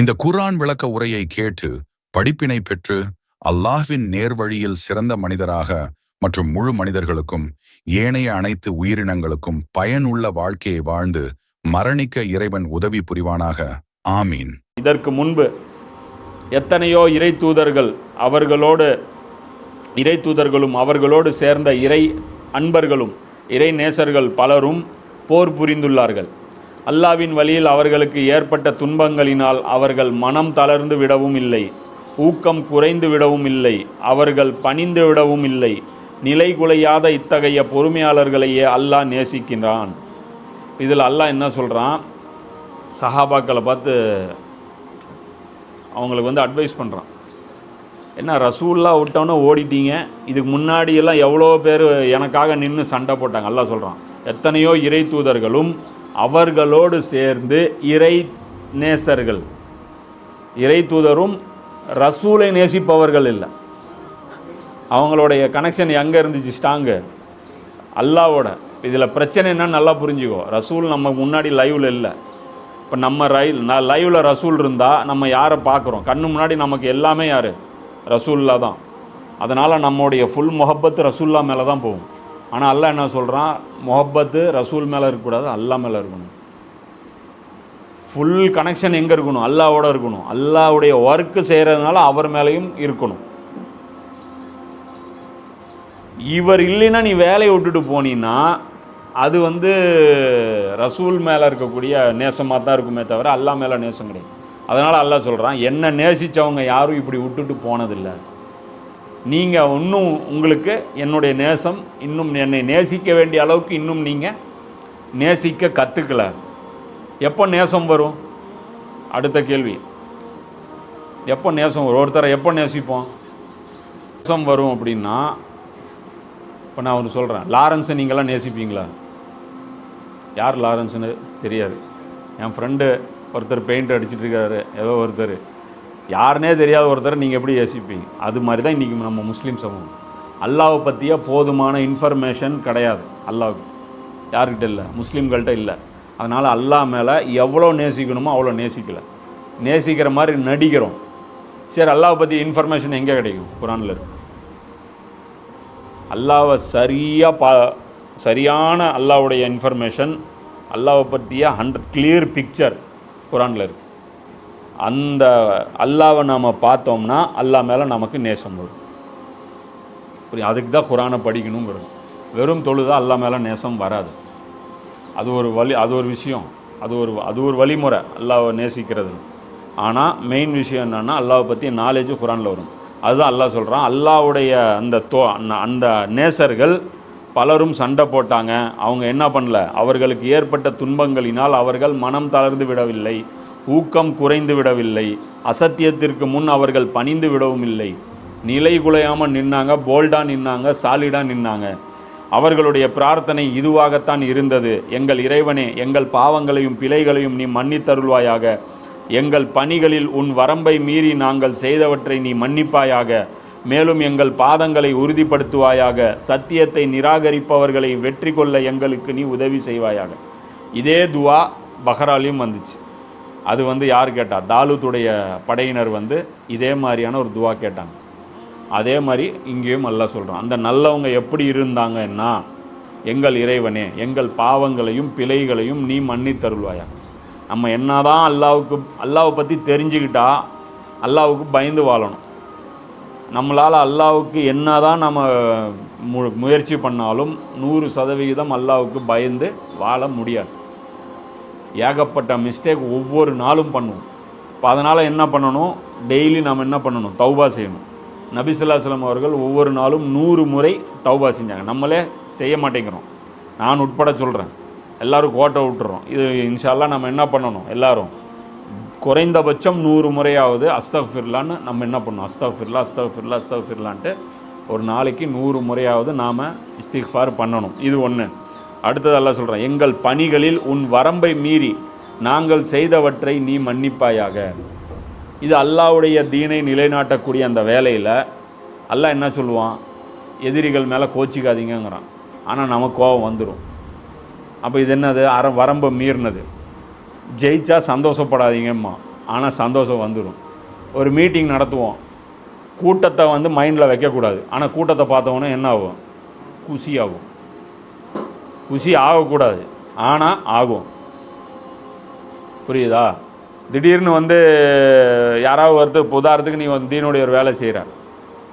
இந்த குர்ஆன் விளக்க உரையை கேட்டு படிப்பினை பெற்று அல்லாஹ்வின் நேர்வழியில் சிறந்த மனிதராக மற்றும் முழு மனிதர்களுக்கும் ஏனைய அனைத்து உயிரினங்களுக்கும் பயனுள்ள வாழ்க்கையை வாழ்ந்து மரணிக்க இறைவன் உதவி புரிவானாக. ஆமீன். இதற்கு முன்பு எத்தனையோ இறை தூதர்கள் அவர்களோடு இறை தூதர்களும் அவர்களோடு சேர்ந்த இறை அன்பர்களும் இறை நேசர்கள் பலரும் போர் புரிந்துள்ளார்கள். அல்லாவின் வழியில் அவர்களுக்கு ஏற்பட்ட துன்பங்களினால் அவர்கள் மனம் தளர்ந்து விடவும் இல்லை ஊக்கம் குறைந்து விடவும் இல்லை அவர்கள் பணிந்து விடவும் இல்லை நிலை குலையாத இத்தகைய பொறுமையாளர்களையே அல்லாஹ் நேசிக்கின்றான். இதில் அல்லாஹ் என்ன சொல்கிறான் சஹாபாக்களை பார்த்து அவங்களுக்கு வந்து அட்வைஸ் பண்ணுறான் என்ன ரசூல்லா விட்டோன்னே ஓடிட்டீங்க இதுக்கு முன்னாடியெல்லாம் எவ்வளோ பேர் எனக்காக நின்று சண்டை போட்டாங்க அல்லாஹ் சொல்கிறான் எத்தனையோ இறை தூதர்களும் அவர்களோடு சேர்ந்து இறை நேசர்கள். இறை தூதரும் ரசூலை நேசிப்பவர்கள் இல்லை. அவங்களுடைய கனெக்ஷன் எங்கே இருந்துச்சு ஸ்ட்ராங்கு அல்லாவோட. இதில் பிரச்சனை என்னன்னு நல்லா புரிஞ்சுக்கோ. ரசூல் நம்ம முன்னாடி லைவில் இல்லை. இப்போ நம்ம ரயில் நான் லைவில் ரசூல் இருந்தால் நம்ம யாரை பார்க்குறோம்? கண்ணு முன்னாடி நமக்கு எல்லாமே யார்? ரசூல்லா தான். அதனால் நம்முடைய ஃபுல் முகப்பத்து ரசூல்லா மேலே தான் போகும். ஆனால் அல்லாஹ் என்ன சொல்கிறான் முஹப்பத்து ரசூல் மேலே இருக்கக்கூடாது அல்லாஹ் மேலே இருக்கணும். ஃபுல் கனெக்ஷன் எங்கே இருக்கணும்? அல்லாவோட இருக்கணும். அல்லாவுடைய ஒர்க்கு செய்கிறதுனால அவர் மேலேயும் இருக்கணும். இவர் இல்லைன்னா நீ வேலையை விட்டுட்டு போனீன்னா அது வந்து ரசூல் மேலே இருக்கக்கூடிய நேசமாக தான் இருக்குமே தவிர அல்லா மேலே நேசம் கிடையாது. அதனால் அல்லாஹ் சொல்கிறான் என்ன நேசித்தவங்க யாரும் இப்படி விட்டுட்டு போனதில்லை. நீங்கள் இன்னும் உங்களுக்கு என்னுடைய நேசம் இன்னும் என்னை நேசிக்க வேண்டிய அளவுக்கு இன்னும் நீங்கள் நேசிக்க கற்றுக்கல எப்போ நேசம் வரும்? அடுத்த கேள்வி. எப்போ நேசம் வரும்? ஒருத்தரை எப்போ நேசிப்போம்? நேசம் வரும் அப்படின்னா இப்போ நான் ஒன்று சொல்கிறேன் லாரன்ஸை நீங்களாம் நேசிப்பீங்களா? யார் லாரன்ஸ்னு? தெரியாது. என் ஃப்ரெண்டு ஒருத்தர் பெயிண்ட் அடிச்சிட்ருக்காரு ஏதோ ஒருத்தர். யாருனே தெரியாத ஒருத்தர் நீங்கள் எப்படி யோசிப்பீங்க அது மாதிரி தான் இன்றைக்கி நம்ம முஸ்லீம் சமூகம். அல்லாவை பற்றிய போதுமான இன்ஃபர்மேஷன் கிடையாது. அல்லாவுக்கு. யார்கிட்ட இல்லை? முஸ்லீம்கள்கிட்ட இல்லை. அதனால் அல்லாஹ் மேலே எவ்வளோ நேசிக்கணுமோ அவ்வளோ நேசிக்கலை. நேசிக்கிற மாதிரி நடிக்கிறோம். சரி அல்லாவை பற்றி இன்ஃபர்மேஷன் எங்கே கிடைக்கும்? குரானில் இருக்கு. அல்லாவை சரியாக பா சரியான அல்லாவுடைய இன்ஃபர்மேஷன் அல்லாவை பற்றிய ஹண்ட்ரட் கிளியர் பிக்சர் குரானில் இருக்குது அந்த அல்லாவை நாம் பார்த்தோம்னா அல்லாஹ் மேலே நமக்கு நேசம் வரும். புரியும் அதுக்கு தான் குரானை படிக்கணுங்கிறது. வெறும் தொழுதா அல்லாஹ் மேலே நேசம் வராது. அது ஒரு வழி அது ஒரு விஷயம். அது ஒரு அது ஒரு வழிமுறை அல்லாவை நேசிக்கிறது. ஆனால் மெயின் விஷயம் என்னென்னா அல்லாவை பற்றி நாலேஜும் குரானில் வரும். அதுதான் அல்லாஹ் சொல்கிறான் அல்லாவுடைய அந்த தோ அந்த- அந்த நேசர்கள் பலரும் சண்டை போட்டாங்க. அவங்க என்ன பண்ணல? அவர்களுக்கு ஏற்பட்ட துன்பங்களினால் அவர்கள் மனம் தளர்ந்து விடவில்லை. ஊக்கம் குறைந்து விடவில்லை. அசத்தியத்திற்கு முன் அவர்கள் பணிந்து விடவும் இல்லை. நிலை குலையாமல் நின்னாங்க போல்டாக நின்னாங்க சாலிடாக நின்னாங்க. அவர்களுடைய பிரார்த்தனை இதுவாகத்தான் இருந்தது. எங்கள் இறைவனே எங்கள் பாவங்களையும் பிழைகளையும் நீ மன்னித்தருள்வாயாக. எங்கள் பணிகளில் உன் வரம்பை மீறி நாங்கள் செய்தவற்றை நீ மன்னிப்பாயாக. மேலும் எங்கள் பாதங்களை உறுதிப்படுத்துவாயாக. சத்தியத்தை நிராகரிப்பவர்களை வெற்றி கொள்ள எங்களுக்கு நீ உதவி செய்வாயாக. இதே துவா பஹ்ராலையும் வந்துச்சு. அது வந்து யார் கேட்டால் தாலூத்துடைய படையினர் வந்து இதே மாதிரியான ஒரு துவா கேட்டாங்க. அதே மாதிரி இங்கேயும் அல்லாஹ் சொல்கிறோம் அந்த நல்லவங்க எப்படி இருந்தாங்கன்னா எங்கள் இறைவனே எங்கள் பாவங்களையும் பிழைகளையும் நீ மன்னி தருள்வாயா நம்ம என்ன தான் அல்லாவுக்கு அல்லாவை பற்றி தெரிஞ்சுக்கிட்டா அல்லாவுக்கு பயந்து வாழணும். நம்மளால் அல்லாவுக்கு என்னதான் நம்ம மு முயற்சி பண்ணாலும் நூறு சதவிகிதம் அல்லாவுக்கு பயந்து வாழ முடியாது. ஏகப்பட்ட மிஸ்டேக் ஒவ்வொரு நாளும் பண்ணுவோம். இப்போ அதனால் என்ன பண்ணணும்? டெய்லி நம்ம என்ன பண்ணணும்? தௌபா செய்யணும். நபிசுல்லாஸ்லம் அவர்கள் ஒவ்வொரு நாளும் நூறு முறை தௌபா செஞ்சாங்க. நம்மளே செய்ய மாட்டேங்கிறோம். நான் உட்பட சொல்கிறேன் எல்லாரும் கோட்டை விட்டுறோம். இது இன்ஷால்லாம் நம்ம என்ன பண்ணணும்? எல்லோரும். குறைந்தபட்சம் நூறு முறையாவது அஸ்தஃபிர்லான்னு நம்ம என்ன பண்ணணும்? அஸ்தஃபிர்லா அஸ்தஃபிர்லா அஸ்தஃபிர்லான்ட்டு ஒரு நாளைக்கு நூறு முறையாவது நாம் இஸ்திக்ஃபார் பண்ணணும். இது ஒன்று அடுத்தது அல்ல சொல்கிறேன் எங்கள் பணிகளில் உன் வரம்பை மீறி நாங்கள் செய்தவற்றை நீ மன்னிப்பாயாக. இது அல்லாவுடைய தீனை நிலைநாட்டக்கூடிய அந்த வேலையில் அல்லாஹ் என்ன சொல்லுவான்? எதிரிகள் மேலே கோச்சிக்காதீங்கங்கிறான். ஆனால் நமக்கு கோபம் வந்துடும் அப்போ இது என்னது? அற வரம்பை மீறினது. ஜெயிச்சா சந்தோஷப்படாதீங்கம்மா. ஆனால் சந்தோஷம் வந்துடும் ஒரு மீட்டிங் நடத்துவோம். கூட்டத்தை வந்து மைண்டில் வைக்கக்கூடாது. ஆனால் கூட்டத்தை பார்த்தவொன்னே என்ன ஆகும்? குஷியாகும் குஷி ஆகக்கூடாது. ஆனால் ஆகும். புரியுதா? திடீர்னு வந்து யாராவது ஒருத்தர் உதாரணத்துக்கு நீ வந்து தீனுடைய ஒரு வேலை செய்கிற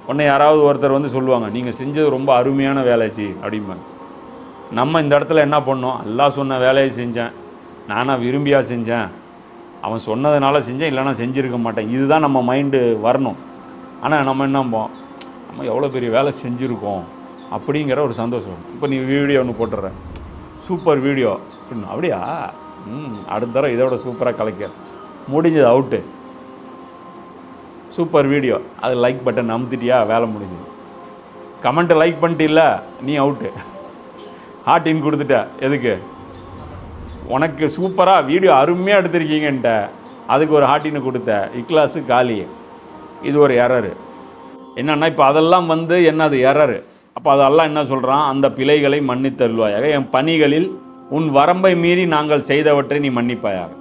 உடனே யாராவது ஒருத்தர் வந்து சொல்லுவாங்க நீங்கள் செஞ்சது ரொம்ப அருமையான வேலைச்சி அப்படிம்பாங்க. நம்ம இந்த இடத்துல என்ன பண்ணோம்? எல்லாம் சொன்ன வேலையை செஞ்சேன். நானாக விரும்பியாக செஞ்சேன். அவன் சொன்னதுனால செஞ்சேன் இல்லைன்னா செஞ்சுருக்க மாட்டேன். இதுதான் நம்ம மைண்டு வரணும். ஆனால் நம்ம என்னம்போம் நம்ம எவ்வளோ பெரிய வேலை செஞ்சுருக்கோம் அப்படிங்கிற ஒரு சந்தோஷம் இப்போ நீ வீடியோ ஒன்று போட்டுறேன் சூப்பர் வீடியோ. அப்படின்னு அப்படியா? ம் அடுத்த தடவை இதோட சூப்பராக கலைக்க முடிஞ்சது அவுட்டு. Super video. அது லைக் பட்டன் அமுத்திட்டியா? வேலை முடிஞ்சுது. கமெண்ட்டை லைக் பண்ணிட்டில்ல? நீ அவுட்டு. ஹார்ட் இன் கொடுத்துட்ட. எதுக்கு? உனக்கு சூப்பராக வீடியோ அருமையாக எடுத்திருக்கீங்கன்ட்ட. அதுக்கு ஒரு ஹார்ட்டின்னு கொடுத்த. இக்லாஸு காலி. இது ஒரு எரரு என்னன்னா இப்போ அதெல்லாம் வந்து என்னது எரரு அப்போ அதெல்லாம் என்ன சொல்கிறான் அந்த பிழைகளை மன்னித்தருள்வாயாக என் பணிகளில் உன் வரம்பை மீறி நாங்கள் செய்தவற்றை நீ மன்னிப்பாயாக.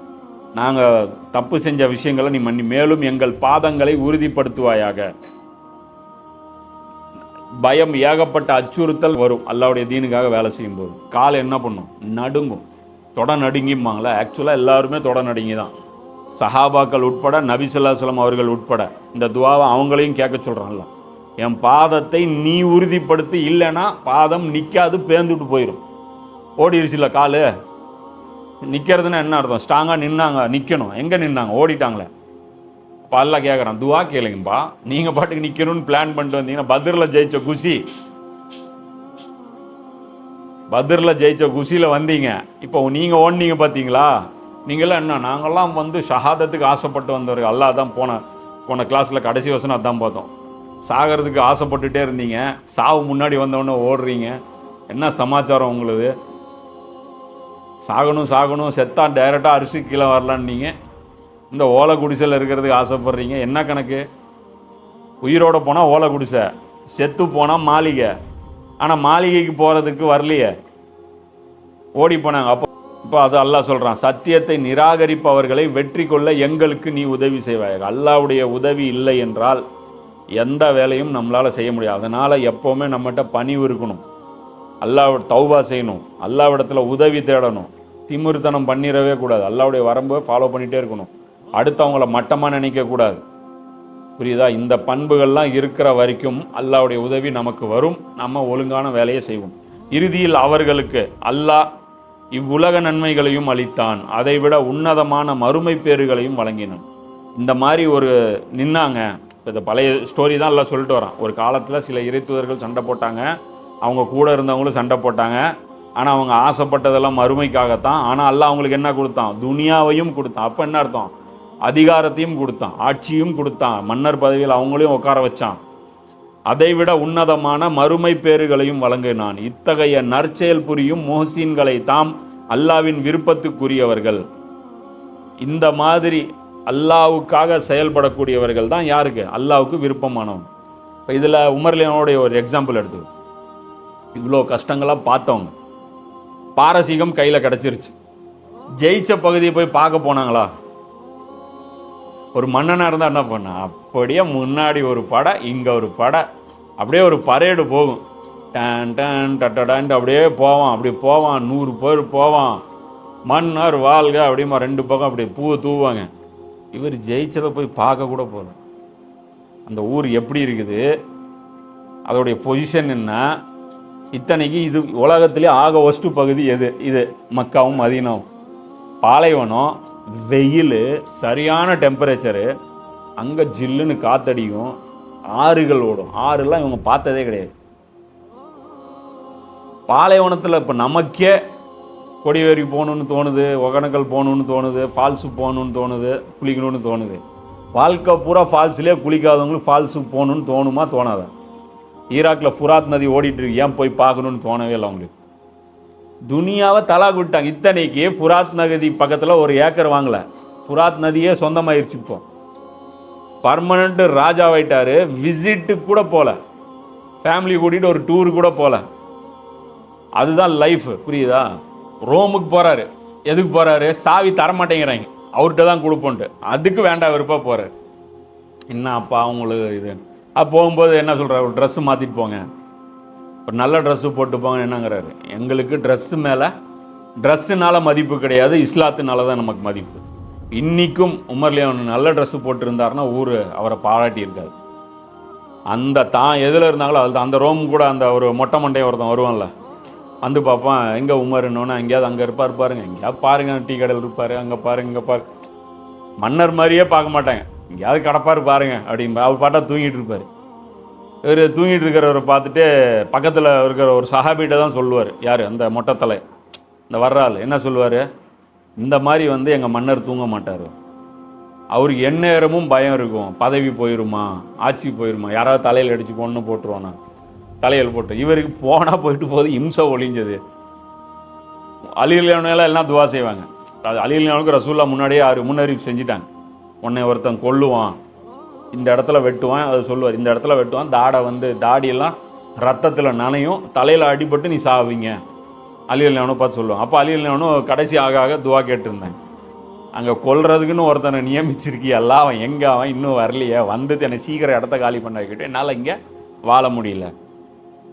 நாங்கள் தப்பு செஞ்ச விஷயங்களை நீ மன்னி மேலும் எங்கள் பாதங்களை உறுதிப்படுத்துவாயாக. பயம் ஏகப்பட்ட அச்சுறுத்தல் வரும். அல்லாவுடைய தீனுக்காக வேலை செய்யும்போது. கால் என்ன பண்ணும்? நடுங்கும். தொட நடுங்கிம்பாங்களே. ஆக்சுவலாக எல்லாருமே தொட நடுங்கி தான் சஹாபாக்கள் உட்பட நபி ஸல்லல்லாஹு அவர்கள் உட்பட. இந்த துவாவை அவங்களையும் கேட்க சொல்கிறான்ல என் பாதத்தை நீ உறுதிப்படுத்தி இல்லைன்னா பாதம் நிற்காது பேந்துட்டு போயிடும் ஓடிடுச்சுல காலு? நிற்கிறதுன்னா என்ன அர்த்தம்? ஸ்ட்ராங்காக நின்னாங்க நிற்கணும் எங்கே நின்னாங்க? ஓடிட்டாங்களே. இப்போ அல்ல கேட்குறான் துவா கேளுங்கப்பா. நீங்கள் பாட்டுக்கு நிற்கணும்னு பிளான் பண்ணிட்டு வந்தீங்கன்னா பத்ரில் ஜெயிச்ச குஷி பத்ரில் ஜெயிச்ச குஷியில் வந்தீங்க. இப்போ நீங்கள் ஓடினீங்க பார்த்தீங்களா நீங்களாம் என்ன நாங்கள்லாம் வந்து ஷஹாதத்துக்கு ஆசைப்பட்டு வந்தவர்கள். அல்லாஹ் தான் போன போன கிளாஸில் கடைசி வசனம் அதான் பார்த்தோம். சாகிறதுக்கு ஆசைப்பட்டுட்டே இருந்தீங்க. சாவு முன்னாடி வந்தவொடனே ஓடுறீங்க. என்ன சமாச்சாரம் உங்களுது? சாகணும் சாகணும் செத்தா டைரெக்டாக அரிசி கீழே வரலான்னு நீங்கள் இந்த ஓலை குடிசையில் இருக்கிறதுக்கு ஆசைப்படுறீங்க. என்ன கணக்கு? உயிரோட போனால் ஓலை குடிசை செத்து போனால் மாளிகை. ஆனால் மாளிகைக்கு போகிறதுக்கு வரலையே. ஓடி போனாங்க. அப்போ இப்போ அது அல்லாஹ் சொல்கிறான் சத்தியத்தை நிராகரிப்பவர்களை வெற்றி கொள்ள எங்களுக்கு நீ உதவி செய்வாய் அல்லாவுடைய உதவி இல்லை என்றால் எந்த வேலையும் நம்மளால் செய்ய முடியாது. அதனால் எப்போவுமே நம்மகிட்ட பணிவு இருக்கணும். அல்லாஹ் தௌபா செய்யணும். அல்லாவிடத்தில் உதவி தேடணும். திமிருத்தனம் பண்ணிடவே கூடாது. அல்லாவுடைய வரம்பை ஃபாலோ பண்ணிகிட்டே இருக்கணும். அடுத்தவங்கள மட்டமாக நினைக்கக்கூடாது புரியுதா? இந்த பண்புகள்லாம் இருக்கிற வரைக்கும் அல்லாவுடைய உதவி நமக்கு வரும். நம்ம ஒழுங்கான வேலையை செய்வோம். இறுதியில் அவர்களுக்கு அல்லாஹ் இவ்வுலக நன்மைகளையும் அளித்தான். அதைவிட உன்னதமான மறுமை பேறுகளையும் வழங்கினான். இந்த மாதிரி ஒரு நின்னாங்க. இப்போ இந்த பழைய ஸ்டோரி தான் எல்லாம் சொல்லிட்டு வரான் ஒரு காலத்தில் சில இறைத்துதர்கள் சண்டை போட்டாங்க. அவங்க கூட இருந்தவங்களும் சண்டை போட்டாங்க. ஆனால் அவங்க ஆசைப்பட்டதெல்லாம் மறுமைக்காகத்தான். ஆனால் அல்லாஹ் அவங்களுக்கு என்ன கொடுத்தான்? துனியாவையும் கொடுத்தான். அப்போ என்ன அர்த்தம்? அதிகாரத்தையும் கொடுத்தான். ஆட்சியும் கொடுத்தான். மன்னர் பதவியில் அவங்களையும் உட்கார வச்சான். அதைவிட உன்னதமான மறுமை பேறுகளையும் வழங்கினான். இத்தகைய நற்செயல் புரியும் மோசின்களை தாம் அல்லாவின் விருப்பத்துக்குரியவர்கள். இந்த மாதிரி அல்லாவுக்காக செயல்படக்கூடியவர்கள் தான் யாருக்கு? அல்லாவுக்கு விருப்பமானவங்க இப்போ இதில் உமர்லியனுடைய ஒரு எக்ஸாம்பிள் எடுத்து. இவ்வளோ கஷ்டங்களாக பார்த்தவங்க. பாரசீகம் கையில் கிடச்சிருச்சு. ஜெயிச்ச பகுதியை போய் பார்க்க போனாங்களா? ஒரு மன்னனாக இருந்தால் என்ன பண்ண? அப்படியே முன்னாடி ஒரு படை இங்கே ஒரு படை. அப்படியே ஒரு பரேடு போகும். டேன் டேன் டட்டடான்ட்டு அப்படியே போவான். அப்படி போவான். நூறு பேர் போவான். மன்னர் வாழ்க அப்படிமா ரெண்டு பக்கம் அப்படி பூவை தூவாங்க இவர் ஜெயிச்சதை போய் பார்க்க கூட போகல. அந்த ஊர் எப்படி இருக்குது? அதோடைய பொசிஷன் என்ன? இத்தனைக்கு இது உலகத்திலே ஆக ஒஸ்ட்டு பகுதி எது? இது மக்காவும் மதீனாவும். பாலைவனம் வெயில் சரியான டெம்பரேச்சரு அங்கே ஜில்லுன்னு காத்தடிக்கும் ஆறுகள் ஓடும். ஆறுலாம் இவங்க பார்த்ததே கிடையாது. பாலைவனத்தில் இப்போ நமக்கே கொடிவேரி போகணுன்னு தோணுது ஒகனக்கல் போகணுன்னு தோணுது ஃபால்ஸு போகணுன்னு தோணுது குளிக்கணும்னு தோணுது. வாழ்க்கை பூரா ஃபால்ஸ்லேயே குளிக்காதவங்களுக்கு ஃபால்ஸுக்கு போகணுன்னு தோணுமா தோணாத? ஈராக்கில் ஃபுராத் நதி ஓடிட்டுருக்கு ஏன் போய் பார்க்கணுன்னு தோணவே இல்லை அவங்களுக்கு. துனியாவை தலா விட்டாங்க இத்தனைக்கு ஃபுராத் நதி பக்கத்தில் ஒரு ஏக்கர் வாங்கலை. ஃபுராத் நதியே சொந்தமாயிருச்சு இப்போ. பர்மனண்ட்டு ராஜாவாயிட்டார் விசிட்டு கூட போகல ஃபேமிலி கூட்டிகிட்டு ஒரு டூர் கூட போகல அதுதான் லைஃப் புரியுதா? ரோமுக்கு போகிறாரு எதுக்கு போகிறாரு சாவி தரமாட்டேங்கிறாங்க. அவர்கிட்ட தான் கொடுப்போன்ட்டு. அதுக்கு வேண்டாம் விருப்பா போகிறார் என்ன அப்பா அவங்களுக்கு இது? அப்போ போகும்போது என்ன சொல்கிறார் ஒரு ட்ரெஸ்ஸு மாற்றிட்டு போங்க. ஒரு நல்ல ட்ரெஸ்ஸு போட்டு போங்க என்னங்கிறாரு. எங்களுக்கு ட்ரெஸ்ஸு மேலே ட்ரெஸ்ஸுனால மதிப்பு கிடையாது. இஸ்லாத்துனால தான் நமக்கு மதிப்பு. இன்றைக்கும் உமர்லியான் நல்ல ட்ரெஸ்ஸு போட்டிருந்தாருன்னா ஊர் அவரை பாராட்டியிருக்காரு. அந்த தான் எதில் இருந்தாங்களோ அது அந்த ரோம் கூட அந்த ஒரு மொட்டை மண்டையை ஒருத்தன் வருவான்ல. வந்து பார்ப்பான் எங்கே உமருன்னொன்னே எங்கேயாவது அங்கே இருப்பார் பாருங்க. எங்கேயாவது பாருங்க டீ கடையில் இருப்பார் அங்கே பாருங்க இங்கே பாரு. மன்னர் மாதிரியே பார்க்க மாட்டாங்க. எங்கேயாவது கடப்பார் பாருங்க அப்படிம்பா. அவர் பாட்டா தூங்கிட்டு இருப்பார். இவர் தூங்கிட்டு இருக்கிறவரை பார்த்துட்டு பக்கத்தில் இருக்கிற ஒரு சஹாபிகிட்ட தான் சொல்லுவார். யார்? அந்த மொட்டைத்தலை இந்த வர்ற ஆள் என்ன சொல்லுவார்? இந்த மாதிரி வந்து எங்கள் மன்னர் தூங்க மாட்டார். அவருக்கு எந்நேரமும் பயம் இருக்கும். பதவி போயிருமா? ஆட்சி போயிருமா? யாராவது தலையில் அடித்து பொண்ணு போட்டுருவானா? தலையில் போட்டு. இவருக்கு போனால் போயிட்டு போது இம்சை ஒழிஞ்சது. அலிகளையானெல்லாம் எல்லாம் துவா செய்வாங்க. அது அலிகளையானுக்கு ரசூல்லா முன்னாடியே ஆறு முன்னறிவிப்பு செஞ்சுட்டாங்க. உன்னை ஒருத்தன் கொல்லுவான். இந்த இடத்துல வெட்டுவான் அது சொல்லுவார். இந்த இடத்துல வெட்டுவான் தாடை வந்து தாடியெல்லாம் ரத்தத்தில் நனையும் தலையில் அடிபட்டு நீ சாவீங்க அலிகளையானும் பார்த்து சொல்லுவான். அப்போ அலிகளையானும் கடைசி ஆக ஆக துவா கேட்டிருந்தாங்க அங்கே கொல்றதுக்குன்னு ஒருத்தனை நியமிச்சிருக்கியெல்லாம் அவன் எங்கே அவன்? இன்னும் வரலையே. வந்து என்னை சீக்கிரம் இடத்த காலி பண்ண வைக்கிட்டு என்னால் இங்கே வாழ முடியல.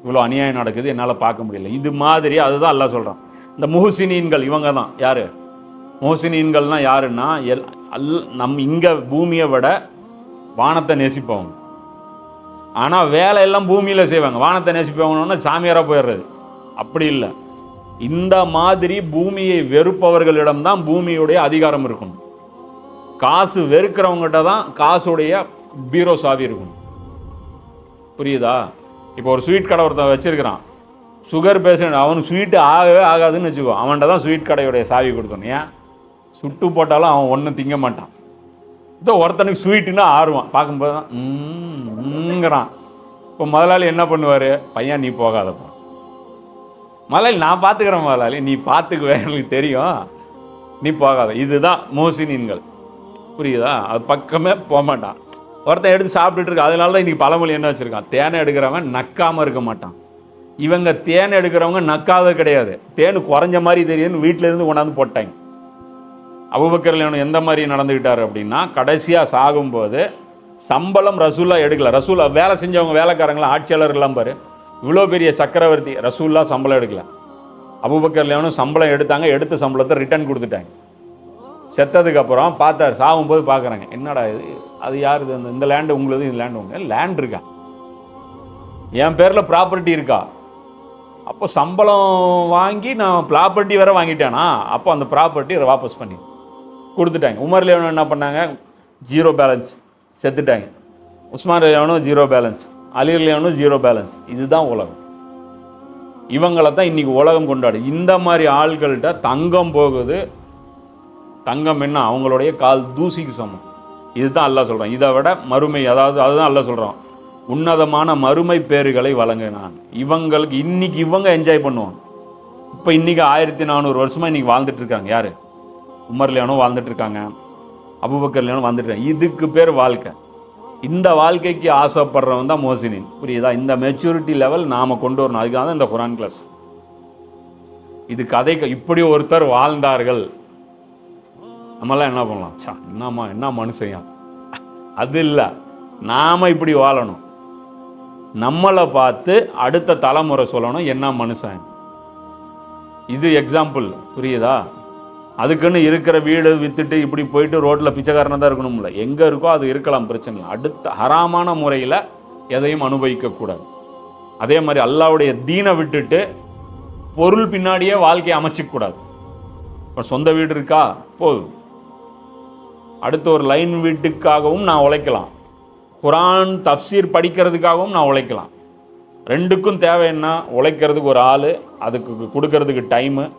இவ்வளோ அநியாயம் நடக்குது என்னால் பார்க்க முடியல. இது மாதிரி அதுதான் எல்லாம் சொல்கிறான் இந்த முஹசினீன்கள் இவங்க தான் யார்? முஹசினீன்கள்னால் யாருன்னா எல் அல் நம் இங்கே பூமியை விட வானத்தை நேசிப்பவங்க. ஆனால் வேலையெல்லாம் பூமியில் செய்வாங்க. வானத்தை நேசிப்பவங்கன்னா சாமியாராக போயிடுறது. அப்படி இல்லை. இந்த மாதிரி பூமியை வெறுப்பவர்களிடம் தான் பூமியுடைய அதிகாரம் இருக்கணும். காசு வெறுக்கிறவங்ககிட்ட தான் காசுடைய பீரோ சாவி இருக்கணும். புரியுதா? இப்போ ஒரு ஸ்வீட் கடை ஒருத்தன் வச்சிருக்கிறான். சுகர் பேஷண்ட் அவனுக்கு ஸ்வீட்டு ஆகவே ஆகாதுன்னு வச்சுக்கோ. அவன்கிட்ட தான் ஸ்வீட் கடையுடைய சாவி கொடுத்தோம் ஏன்? சுட்டு போட்டாலும் அவன் ஒன்றும் திங்க மாட்டான். இதோ ஒருத்தனுக்கு ஸ்வீட்டுன்னா ஆறுவான். பார்க்கும்போது தான் ம்ங்கிறான். இப்போ முதலாளி என்ன பண்ணுவார்? பையன் நீ போகாதப்பா. முதலாளி நான் பார்த்துக்கிறேன் முதலாளி. நீ பார்த்துக்குவே எனக்கு தெரியும். நீ போகாத. இதுதான் மோசினின்கள். புரியுதா? அது பக்கமே போக மாட்டான். ஒருத்தன் எடுத்து சாப்பிட்டுட்டு இருக்கு அதனால தான் இன்றைக்கி பழமொழி என்ன வச்சுருக்கான்? தேனை எடுக்கிறவன் நக்காமல் இருக்க மாட்டான். இவங்க தேன் எடுக்கிறவங்க நக்காத கிடையாது. தேன் குறைஞ்ச மாதிரி தெரியுதுன்னு வீட்டிலேருந்து கொண்டாந்து போட்டாங்க. அபுபக்கர் எந்த மாதிரி நடந்துக்கிட்டார் அப்படின்னா கடைசியாக சாகும்போது சம்பளம் ரசூல்லா எடுக்கல. ரசூல்லா வேலை செஞ்சவங்க வேலைக்காரங்களாம் ஆட்சியாளர்கள்லாம் பாரு. இவ்வளோ பெரிய சக்கரவர்த்தி ரசூல்லா சம்பளம் எடுக்கல. அபுபக்கர்லேயும் சம்பளம் எடுத்தாங்க எடுத்த சம்பளத்தை ரிட்டர்ன் கொடுத்துட்டாங்க. செத்ததுக்கப்புறம் பார்த்தார் பார்த்தாரு சாகும்போது பார்க்குறாங்க. என்னடா இது? அது யார் இது? இந்த- இந்த லேண்டு உங்களுது இந்த லேண்டு உங்க லேண்ட் இருக்கா? என் பேரில் ப்ராப்பர்ட்டி இருக்கா? அப்போ சம்பளம் வாங்கி நான் ப்ராப்பர்ட்டி வேற வாங்கிட்டேனா? அப்போ அந்த ப்ராப்பர்ட்டி வாபஸ் பண்ணி கொடுத்துட்டாங்க. உமர் லேவனும் என்ன பண்ணாங்க? ஜீரோ பேலன்ஸ் செத்துட்டாங்க. உஸ்மான் லேவனும் ஜீரோ பேலன்ஸ் அலி லேவனும் ஜீரோ பேலன்ஸ் இதுதான் உலகம். இவங்களை தான் இன்னைக்கு உலகம் கொண்டாடு. இந்த மாதிரி ஆள்கள்கிட்ட தங்கம் போகுது. தங்கம் என்ன? அவங்களுடைய கால் தூசிக்கு சமம். இதுதான் அல்லா சொல்கிறான் இதை விட மறுமை அதாவது அதுதான் அல்ல சொல்கிறான் உன்னதமான மறுமை பேறுகளை வழங்கினான். இவங்களுக்கு இன்னைக்கு இவங்க என்ஜாய் பண்ணுவாங்க. இப்போ இன்றைக்கி ஆயிரத்தி நானூறு வருஷமாக இன்னைக்கு வாழ்ந்துட்டு இருக்காங்க. யாரு? வாழ்ந்துட்டுருக்காங்க வாழ்ந்துட்டு இருக்காங்க. இதுக்கு பேர் வாழ்க்கை. இந்த வாழ்க்கைக்கு ஆசைப்படுறவன் தான் மோசினின். புரியுதா? இந்த மெச்சூரிட்டி லெவல் நாம் கொண்டு வரணும். அதுக்காக தான் இந்த குரான் கிளாஸ் இது கதை இப்படி ஒருத்தர் வாழ்ந்தார்கள். நம்மலாம் என்ன பண்ணலாம்? சா என்னம்மா என்ன மனுஷன்? அது இல்லை. நாம இப்படி வாழணும். நம்மளை பார்த்து அடுத்த தலைமுறை சொல்லணும் என்ன மனுஷன்? இது எக்ஸாம்பிள் புரியுதா? அதுக்குன்னு இருக்கிற வீடு வித்துட்டு இப்படி போயிட்டு ரோட்டில் பிச்சைக்காரனாக தான் இருக்கணும்ல. எங்கே இருக்கோ அது இருக்கலாம் பிரச்சனை இல்லை. அடுத்த ஹராமான முறையில் எதையும் அனுபவிக்கக்கூடாது. அதே மாதிரி அல்லாவுடைய தீனை விட்டுட்டு பொருள் பின்னாடியே வாழ்க்கையை அமைச்சிக்கூடாது. இப்போ சொந்த வீடு இருக்கா? போதும். அடுத்த ஒரு லைன் வீட்டுக்காகவும் நான் உழைக்கலாம். குரான் தஃப்சீர் படிக்கிறதுக்காகவும் நான் உழைக்கலாம். ரெண்டுக்கும் தேவை என்ன? உழைக்கிறதுக்கு ஒரு ஆள் அதுக்கு கொடுக்கறதுக்கு டைமு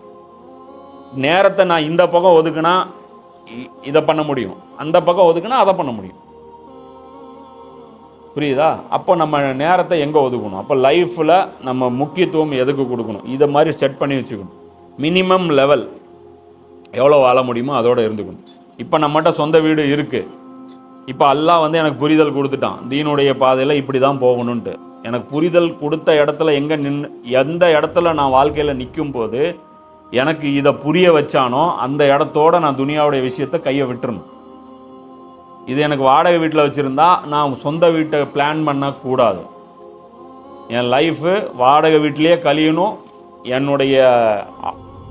நேரத்தை நான் இந்த பக்கம் ஒதுக்குனா இ- இதை பண்ண முடியும். அந்த பக்கம் ஒதுக்குனா அதை பண்ண முடியும். புரியுதா? அப்போ நம்ம நேரத்தை எங்கே ஒதுக்கணும்? அப்போ லைஃப்பில் நம்ம முக்கியத்துவம் எதுக்கு கொடுக்கணும்? இதை மாதிரி செட் பண்ணி வச்சுக்கணும். மினிமம் லெவல் எவ்வளோ வாழ முடியுமோ அதோடு இருந்துக்கணும். இப்போ நம்மகிட்ட சொந்த வீடு இருக்குது இப்போ அல்லாஹ் வந்து எனக்கு புரிதல் கொடுத்துட்டான். தீனுடைய பாதையில் இப்படி தான் போகணுன்ட்டு எனக்கு புரிதல் கொடுத்த இடத்துல எங்கே நின்று எந்த இடத்துல நான் வாழ்க்கையில் நிற்கும் போது எனக்கு இதை புரிய வச்சானோ அந்த இடத்தோட நான் துனியாவுடைய விஷயத்தை கையை விட்டுறணும். இது எனக்கு வாடகை வீட்டில் வச்சுருந்தா நான் சொந்த வீட்டை பிளான் பண்ணக்கூடாது என் லைஃபு வாடகை வீட்டிலேயே கழியணும். என்னுடைய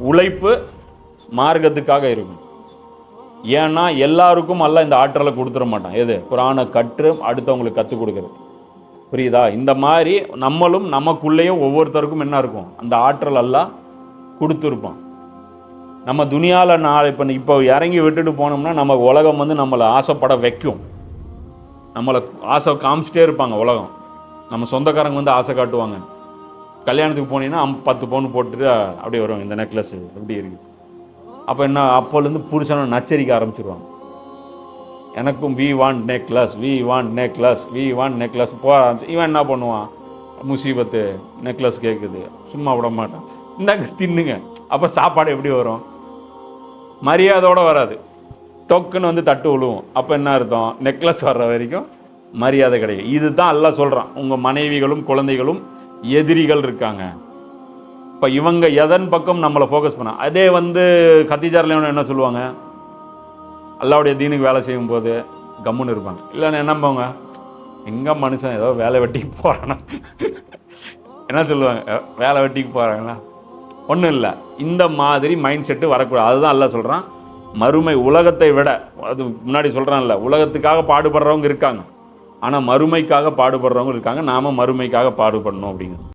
உழைப்பு மார்க்கத்துக்காக இருக்கும். ஏன்னா எல்லாருக்கும் அல்ல இந்த ஆற்றலை கொடுத்துட மாட்டான். எது? குரானை கற்று அடுத்தவங்களுக்கு கற்றுக் கொடுக்குறது. புரியுதா? இந்த மாதிரி நம்மளும் நமக்குள்ளேயும் ஒவ்வொருத்தருக்கும் என்ன இருக்கும்? அந்த ஆற்றல் எல்லாம் கொடுத்துருப்பான். நம்ம துனியாவில் நான் இப்போ இப்போ இறங்கி விட்டுட்டு போனோம்னா நம்ம உலகம் வந்து நம்மளை ஆசைப்பட வைக்கும். நம்மளை ஆசை காமிச்சிட்டே இருப்பாங்க உலகம். நம்ம சொந்தக்காரங்க வந்து ஆசை காட்டுவாங்க. கல்யாணத்துக்கு போனீங்கன்னா பத்து பவுன் போட்டுட்டு அப்படியே வருவாங்க. இந்த நெக்லஸ் எப்படி இருக்குது அப்போ என்ன அப்போலேருந்து புருஷனை நச்சரிக்க ஆரம்பிச்சிருவாங்க. எனக்கும் we want necklace we want necklace we want necklace போக ஆரம்பிச்சு இவன் என்ன பண்ணுவான்? முசீபத்து நெக்லஸ் கேட்குது சும்மா விட மாட்டான். இந்தாங்க தின்னுங்க. அப்போ சாப்பாடு எப்படி வரும்? மரியாதையோடு வராது. டொக்குன்னு வந்து தட்டு விழுவும் அப்போ என்ன அர்த்தம்? நெக்லஸ் வர்ற வரைக்கும் மரியாதை கிடைக்கும் இதுதான் எல்லாம் சொல்கிறான் உங்கள் மனைவிகளும் குழந்தைகளும் எதிரிகள் இருக்காங்க. இப்போ இவங்க எதன் பக்கம் நம்மளை ஃபோக்கஸ் பண்ண? அதே வந்து கத்திஜார்லேயும் என்ன சொல்லுவாங்க? அல்லாவுடைய தீனுக்கு வேலை செய்யும் போது கம்முன்னு இருப்பாங்க. இல்லைன்னா என்ன போங்க எங்கே மனுஷன் ஏதோ வேலை வெட்டிக்கு போகிறானா என்ன சொல்லுவாங்க? வேலை வெட்டிக்கு போகிறாங்களா ஒன்றும் இல்லை. இந்த மாதிரி மைண்ட் செட்டு வரக்கூடாது. அதுதான் எல்லாம் சொல்கிறான் மறுமை உலகத்தை விட அது முன்னாடி சொல்கிறான்ல உலகத்துக்காக பாடுபடுறவங்க இருக்காங்க. ஆனால் மறுமைக்காக பாடுபடுறவங்க இருக்காங்க. நாம மறுமைக்காக பாடுபடணும் அப்படிங்கிறது